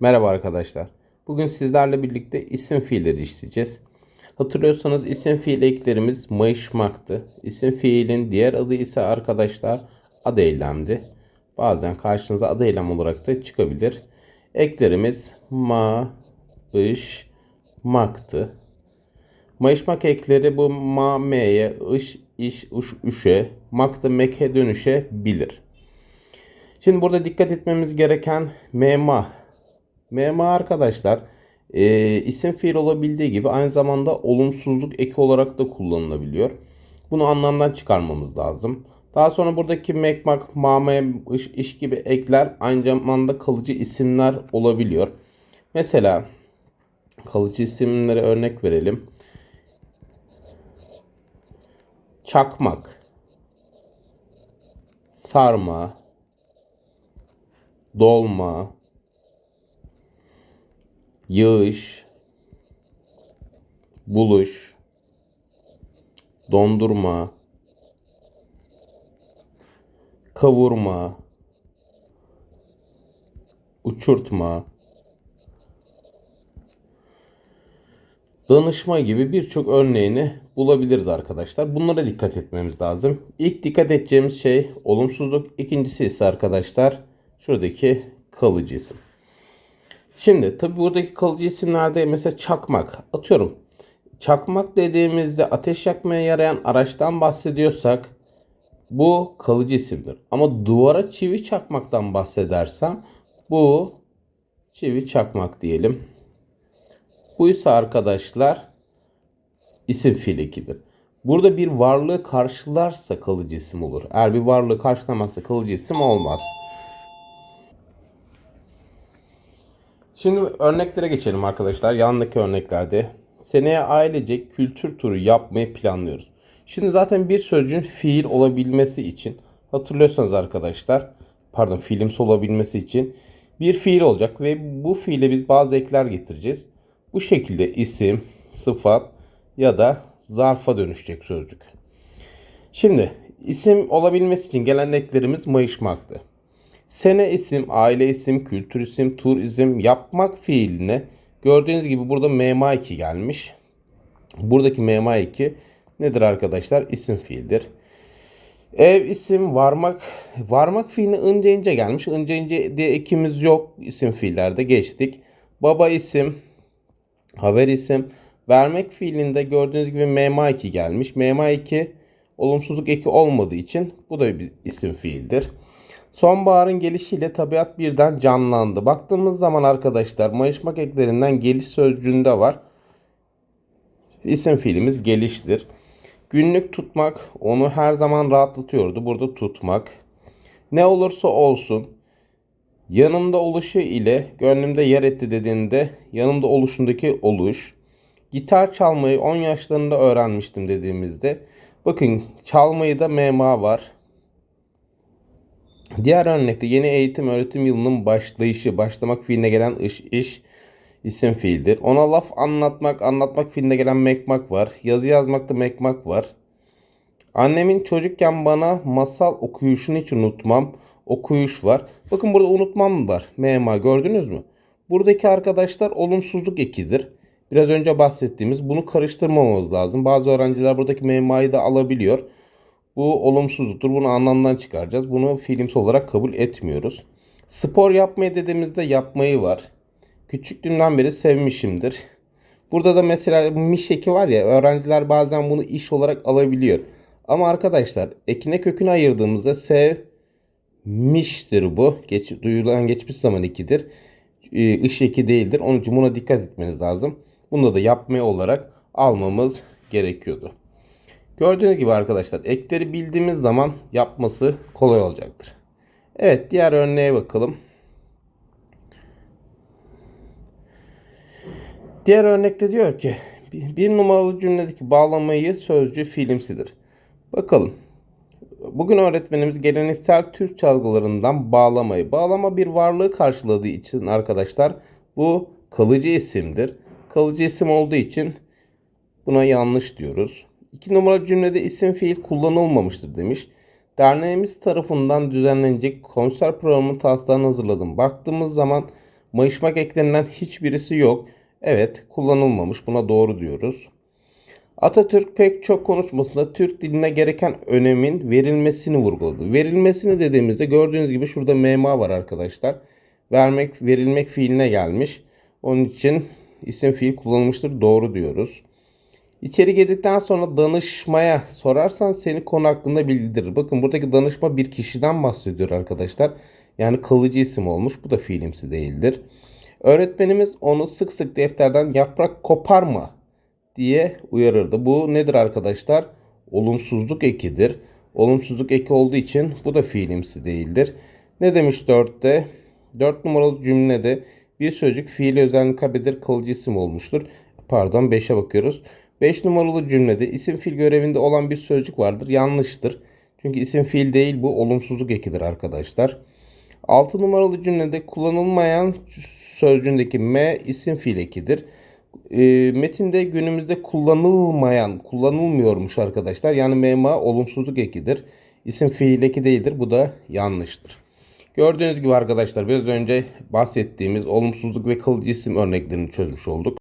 Merhaba arkadaşlar. Bugün sizlerle birlikte isim fiilleri işleyeceğiz. Hatırlıyorsanız isim fiil eklerimiz mayışmaktı. İsim fiilin diğer adı ise arkadaşlar ad eylemdi. Bazen karşınıza ad eylem olarak da çıkabilir. Eklerimiz ma, ış. Mayışmak ekleri bu ma, me'ye, ış, iş, uş, üşe, maktı, meke dönüşebilir. Şimdi burada dikkat etmemiz gereken mema Mema arkadaşlar e, isim fiil olabildiği gibi aynı zamanda olumsuzluk eki olarak da kullanılabiliyor. Bunu anlamdan çıkarmamız lazım. Daha sonra buradaki mekmak, mame, iş, iş gibi ekler aynı zamanda kalıcı isimler olabiliyor. Mesela kalıcı isimlere örnek verelim. Çakmak, sarma, dolma, yağış, buluş, dondurma, kavurma, uçurtma, danışma gibi birçok örneğini bulabiliriz arkadaşlar. Bunlara dikkat etmemiz lazım. İlk dikkat edeceğimiz şey olumsuzluk. İkincisi ise arkadaşlar şuradaki kalıcı isim. Şimdi tabi buradaki kalıcı isimlerde mesela çakmak atıyorum. Çakmak dediğimizde ateş yakmaya yarayan araçtan bahsediyorsak bu kalıcı isimdir. Ama duvara çivi çakmaktan bahsedersem bu çivi çakmak diyelim. Bu ise arkadaşlar isim fiilikidir. Burada bir varlığı karşılarsa kalıcı isim olur. Eğer bir varlığı karşılamazsa kalıcı isim olmaz. Şimdi örneklere geçelim arkadaşlar. Yandaki örneklerde seneye ailecek kültür turu yapmayı planlıyoruz. Şimdi zaten bir sözcüğün fiil olabilmesi için hatırlıyorsanız arkadaşlar pardon fiilimsi olabilmesi için bir fiil olacak ve bu fiile biz bazı ekler getireceğiz. Bu şekilde isim, sıfat ya da zarfa dönüşecek sözcük. Şimdi isim olabilmesi için gelen eklerimiz mayışmaktı. Sene isim, aile isim, kültür isim, tur isim yapmak fiiline gördüğünüz gibi burada mema 2 gelmiş. Buradaki mema 2 nedir arkadaşlar? İsim fiildir. Ev isim varmak varmak fiiline ince ince gelmiş. İnce ince diye ekimiz yok isim fiillerde geçtik. Baba isim, haber isim, vermek fiilinde gördüğünüz gibi mema 2 gelmiş. Mema 2 olumsuzluk eki olmadığı için bu da bir isim fiildir. Sonbaharın gelişiyle tabiat birden canlandı. Baktığımız zaman arkadaşlar mayışmak eklerinden geliş sözcüğünde var. İsim fiilimiz geliştir. Günlük tutmak onu her zaman rahatlatıyordu. Burada tutmak. Ne olursa olsun yanımda oluşu ile gönlümde yer etti dediğinde yanımda oluşundaki oluş. Gitar çalmayı 10 yaşlarında öğrenmiştim dediğimizde bakın çalmayı da mema var. Diğer örnekte yeni eğitim öğretim yılının başlayışı, başlamak fiiline gelen iş, iş isim fiildir. Ona laf anlatmak, anlatmak fiiline gelen mekmak var. Yazı yazmakta mekmak var. Annemin çocukken bana masal okuyuşunu hiç unutmam. Okuyuş var. Bakın burada unutmam var. Mema gördünüz mü? Buradaki arkadaşlar olumsuzluk ekidir. Biraz önce bahsettiğimiz bunu karıştırmamamız lazım. Bazı öğrenciler buradaki memayı da alabiliyor. Bu olumsuzluktur. Bunu anlamdan çıkaracağız. Bunu fiilimsi olarak kabul etmiyoruz. Spor yapmayı dediğimizde yapmayı var. Küçüklüğümden beri sevmişimdir. Burada da mesela miş eki var ya öğrenciler bazen bunu iş olarak alabiliyor. Ama arkadaşlar ekine kökünü ayırdığımızda sevmiştir bu. Geç, duyulan geçmiş zaman ikidir. Ee, iş eki değildir. Onun için buna dikkat etmeniz lazım. Bunda da yapmaya olarak almamız gerekiyordu. Gördüğünüz gibi arkadaşlar ekleri bildiğimiz zaman yapması kolay olacaktır. Evet diğer örneğe bakalım. Diğer örnekte diyor ki bir numaralı cümledeki bağlamayı sözcü fiilimsidir. Bakalım. Bugün öğretmenimiz geleneksel Türk çalgılarından bağlamayı. Bağlama bir varlığı karşıladığı için arkadaşlar bu kalıcı isimdir. Kalıcı isim olduğu için buna yanlış diyoruz. İki numaralı cümlede isim fiil kullanılmamıştır demiş. Derneğimiz tarafından düzenlenecek konser programı taslağını hazırladım. Baktığımız zaman Mayışmak eklenilen hiçbirisi yok. Evet kullanılmamış buna doğru diyoruz. Atatürk pek çok konuşmasında Türk diline gereken önemin verilmesini vurguladı. Verilmesini dediğimizde gördüğünüz gibi şurada mema var arkadaşlar. Vermek, verilmek fiiline gelmiş. Onun için isim fiil kullanılmıştır. Doğru diyoruz. İçeri girdikten sonra danışmaya sorarsan seni konu hakkında bildirir. Bakın buradaki danışma bir kişiden bahsediyor arkadaşlar. Yani kalıcı isim olmuş. Bu da fiilimsi değildir. Öğretmenimiz onu sık sık defterden yaprak koparma diye uyarırdı. Bu nedir arkadaşlar? Olumsuzluk ekidir. Olumsuzluk eki olduğu için bu da fiilimsi değildir. Ne demiş 4'te? 4 numaralı cümlede bir sözcük fiili özellik kaybeder kalıcı isim olmuştur. Pardon 5'e bakıyoruz. 5 numaralı cümlede isim fiil görevinde olan bir sözcük vardır. Yanlıştır. Çünkü isim fiil değil bu olumsuzluk ekidir arkadaşlar. 6 numaralı cümlede kullanılmayan sözcüğündeki m isim fiil ekidir. E, metinde günümüzde kullanılmayan, kullanılmıyormuş arkadaşlar. Yani mema olumsuzluk ekidir. İsim fiil eki değildir. Bu da yanlıştır. Gördüğünüz gibi arkadaşlar biraz önce bahsettiğimiz olumsuzluk ve kalıcı isim örneklerini çözmüş olduk.